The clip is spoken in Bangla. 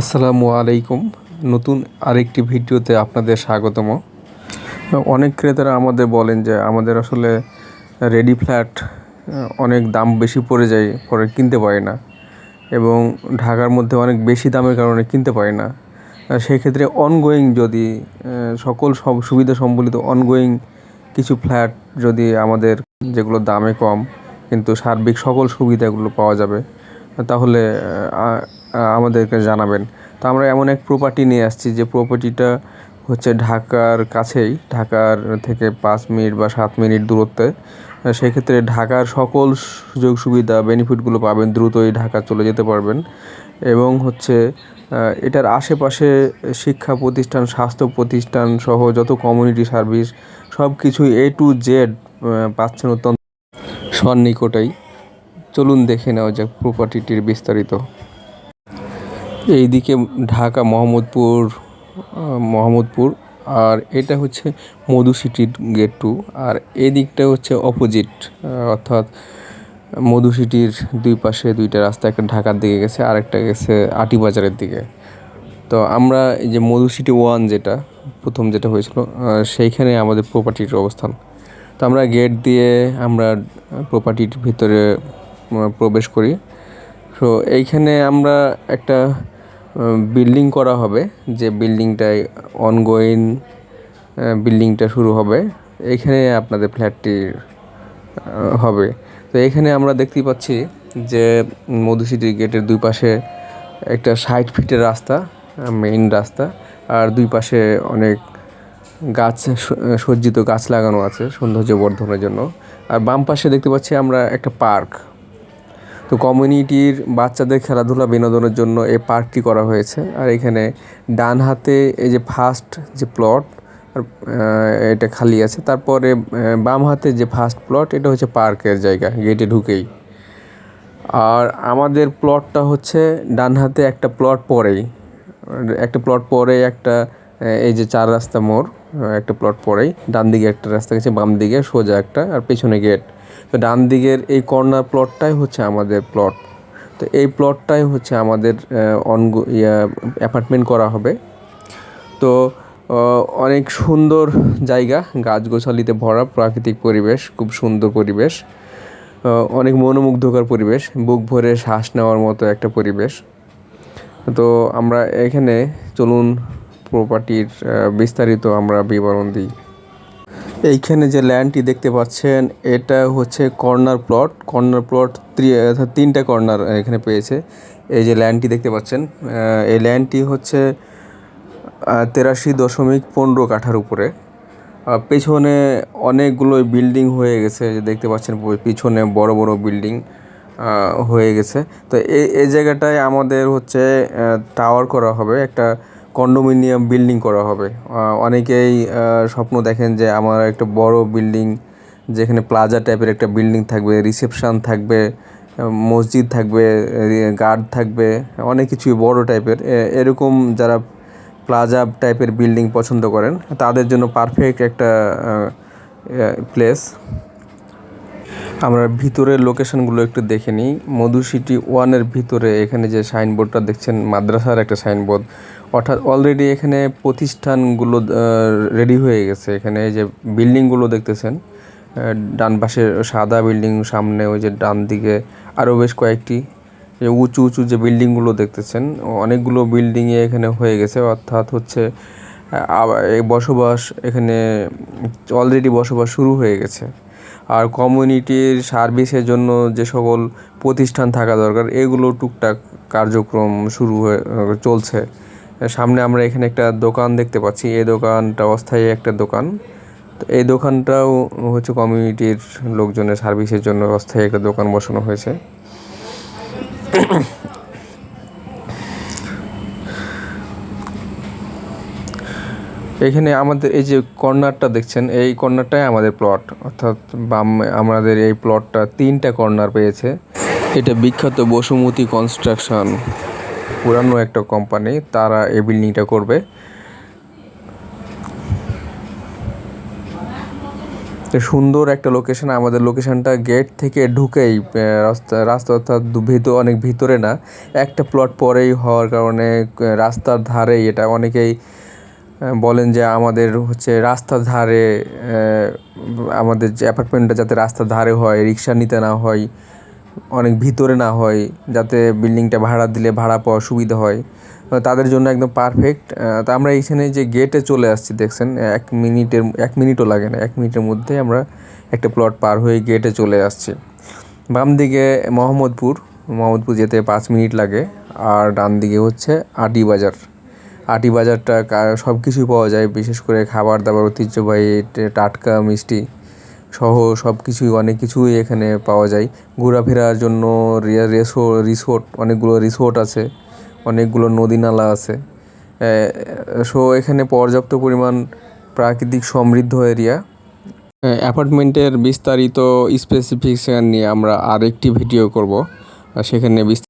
আসসালামু আলাইকুম। নতুন আরেকটি ভিডিওতে আপনাদের স্বাগতম। অনেক ক্রেতারা আমাদের বলেন যে আমাদের আসলে রেডি ফ্ল্যাট অনেক দাম বেশি পড়ে যায় পরে কিনতে পারি না। এবং ঢাকার মধ্যে অনেক বেশি দামের কারণে কিনতে পারি না। আহ, সেই ক্ষেত্রে অনগোয়িং যদি সকল সব সুবিধা সম্বলিত অনগোয়িং কিছু ফ্ল্যাট যদি আমাদের যেগুলো দামে কম কিন্তু সার্বিক সকল সুবিধাগুলো পাওয়া যাবে তাহলে আমাদেরকে জানাবেন। তো আমরা এমন এক প্রপার্টি নিয়ে আসছি যে প্রপার্টিটা হচ্ছে ঢাকার কাছেই, ঢাকার থেকে পাঁচ মিনিট বা সাত মিনিট দূরত্বে। সেক্ষেত্রে ঢাকার সকল সুযোগ সুবিধা বেনিফিটগুলো পাবেন, দ্রুতই ঢাকা চলে যেতে পারবেন। এবং হচ্ছে এটার আশেপাশে শিক্ষা প্রতিষ্ঠান, স্বাস্থ্য প্রতিষ্ঠান সহ যত কমিউনিটি সার্ভিস সব কিছুই এ টু জেড পাচ্ছেন অত্যন্ত সন্নিকটেই। চলুন দেখে নেওয়া যাক প্রপার্টিটির বিস্তারিত। এইদিকে ঢাকা, মোহাম্মদপুর মোহাম্মদপুর, আর এটা হচ্ছে মধু সিটির গেট টু, আর এদিকটা হচ্ছে অপোজিট অর্থাৎ মধু সিটির দুই পাশে দুইটা রাস্তা, একটা ঢাকার দিকে গেছে আর একটা গেছে আটিবাজারের দিকে। তো আমরা এই যে মধু সিটি ওয়ান যেটা, প্রথম যেটা হয়েছিল সেইখানে আমাদের প্রপার্টির অবস্থান। তো আমরা গেট দিয়ে আমরা প্রপার্টির ভিতরে প্রবেশ করি। তো এইখানে আমরা একটা বিল্ডিং করা হবে, যে বিল্ডিংটায় অনগোয়িং বিল্ডিংটা শুরু হবে। এইখানে আপনাদের ফ্ল্যাটটি হবে। তো এখানে আমরা দেখতে পাচ্ছি যে মধু সিটির গেটের দুই পাশে একটা ষাট ফিটের রাস্তা মেইন রাস্তা, আর দুই পাশে অনেক গাছ সজ্জিত গাছ লাগানো আছে সৌন্দর্য বর্ধনের জন্য। আর বাম পাশে দেখতে পাচ্ছি আমরা একটা পার্ক তো কমিউনিটির বাচ্চাদের খেলাধুলা বিনোদনের জন্য এই পার্কটি করা হয়েছে। আর এখানে ডান হাতে এই যে ফার্স্ট যে প্লট এটা খালি আছে। তারপরে বাম হাতে যে ফার্স্ট প্লট, এটা হচ্ছে পার্কের জায়গা, গেটে ঢুকেই। আর আমাদের প্লটটা হচ্ছে ডান হাতে একটা প্লট পরেই। একটা প্লট পরে একটা এই যে চার রাস্তা মোড় একটা প্লট পরেই। ডান দিকে একটা রাস্তা গেছে, বাম দিকে সোজা একটা, আর পেছনে গেট। তো ডান দিকের এই কর্নার প্লটটাই হচ্ছে আমাদের প্লট তো এই প্লটটাই হচ্ছে আমাদের অন অ্যাপার্টমেন্ট করা হবে। তো অনেক সুন্দর জায়গা, গাছগোছালিতে ভরা, প্রাকৃতিক পরিবেশ, খুব সুন্দর পরিবেশ। অনেক মনোমুগ্ধকর পরিবেশ, বুক ভরে শ্বাস নেওয়ার মতো একটা পরিবেশ। তো আমরা এখানে চলুন প্রপার্টির বিস্তারিত আমরা বিবরণ দিই। এইখানে যে ল্যান্ডটি দেখতে পাচ্ছেন, এটা হচ্ছে কর্নার প্লট। কর্নার প্লট তিনটা কর্নার এখানে পেয়েছে। এই যে ল্যান্ডটি দেখতে পাচ্ছেন এই ল্যান্ডটি হচ্ছে তেরাশি দশমিক পনেরো কাঠার উপরে। পেছনে অনেকগুলো বিল্ডিং হয়ে গেছে, যে দেখতে পাচ্ছেন পিছনে বড় বড় বিল্ডিং হয়ে গেছে। তো এই এই জায়গাটায় আমাদের হচ্ছে টাওয়ার করা হবে। একটা কন্ডোমিনিয়াম বিল্ডিং করা হবে। অনেকেই স্বপ্ন দেখেন যে আমার একটা বড় বিল্ডিং যেখানে প্লাজা টাইপের একটা বিল্ডিং থাকবে, রিসেপশন থাকবে, মসজিদ থাকবে গার্ড থাকবে, অনেক কিছুই বড় টাইপের। এরকম যারা প্লাজা টাইপের বিল্ডিং পছন্দ করেন, তাদের জন্য পারফেক্ট একটা প্লেস। আমরা ভিতরের লোকেশনগুলো একটু দেখে নিই। মধু সিটি ওয়ানের ভিতরে এখানে যে সাইনবোর্ডটা দেখছেন, মাদ্রাসার একটা সাইনবোর্ড অর্থাৎ অলরেডি এখানে প্রতিষ্ঠানগুলো রেডি হয়ে গেছে। এখানে যে বিল্ডিংগুলো দেখতেছেন ডান পাশে সাদা বিল্ডিং সামনে ওই যে ডান দিকে আরও বেশ কয়েকটি, যে উঁচু উঁচু যে বিল্ডিংগুলো দেখতেছেন, অনেকগুলো বিল্ডিংয়ে এখানে হয়ে গেছে। অর্থাৎ হচ্ছে বসবাস এখানে অলরেডি বসবাস শুরু হয়ে গেছে। আর কমিউনিটির সার্ভিসের জন্য যে সকল প্রতিষ্ঠান থাকা দরকার, এগুলো টুকটাক কার্যক্রম শুরু হয়ে, চলছে। সামনে আমরা এখানে একটা দোকান দেখতে পাচ্ছি। এই দোকানটা অস্থায়ী একটা দোকান। তো এই দোকানটাও হচ্ছে কমিউনিটির লোকজনের সার্ভিসের জন্য অস্থায়ী একটা দোকান বসানো হয়েছে। এখানে আমাদের এই যে কর্নারটা দেখছেন, এই কর্নারটাই আমাদের প্লট অর্থাৎ বাম, আমাদের এই প্লটটা তিনটা কর্নার পেয়েছে। এটা বিখ্যাত বসুমতী কনস্ট্রাকশন পুরানো একটা কোম্পানি তারা এই বিল্ডিংটা করবে। সুন্দর একটা লোকেশন আমাদের লোকেশনটা গেট থেকে ঢুকেই রাস্তা রাস্তা অর্থাৎ ভিতর, অনেক ভিতরে না, একটা প্লট পরেই হওয়ার কারণে রাস্তার ধারেই এটা অনেকেই বলেন যে আমাদের হচ্ছে রাস্তার ধারে আমাদের যে অ্যাপার্টমেন্টটা যাতে রাস্তার ধারে হয়, রিক্সা নিতে না হয়, অনেক ভিতরে না হয়, যাতে বিল্ডিংটা ভাড়া দিলে ভাড়া পাওয়ার সুবিধা হয় তাদের জন্য একদম পারফেক্ট তা আমরা এইখানে যে গেটে চলে আসছি, দেখছেন, এক মিনিটের, এক মিনিটও লাগে না, এক মিনিটের মধ্যে আমরা একটা প্লট পার হয়ে গেটে চলে আসছি। বাম দিকে মোহাম্মদপুর মোহাম্মদপুর যেতে পাঁচ মিনিট লাগে, আর ডান দিকে হচ্ছে আটি বাজার। আটি বাজারটা সব কিছুই পাওয়া যায়, বিশেষ করে খাবার দাবার ঐতিহ্যবাহী টাটকা, মিষ্টি সহ সব কিছুই অনেক কিছুই এখানে পাওয়া যায়। ঘোরাফেরার জন্য রিসোর্ট, অনেকগুলো রিসোর্ট আছে, অনেকগুলো নদী নালা আছে। সো এখানে পর্যাপ্ত পরিমাণ প্রাকৃতিক সমৃদ্ধ এরিয়া অ্যাপার্টমেন্টের বিস্তারিত স্পেসিফিকেশন নিয়ে আমরা আরেকটি ভিডিও করব সেখানে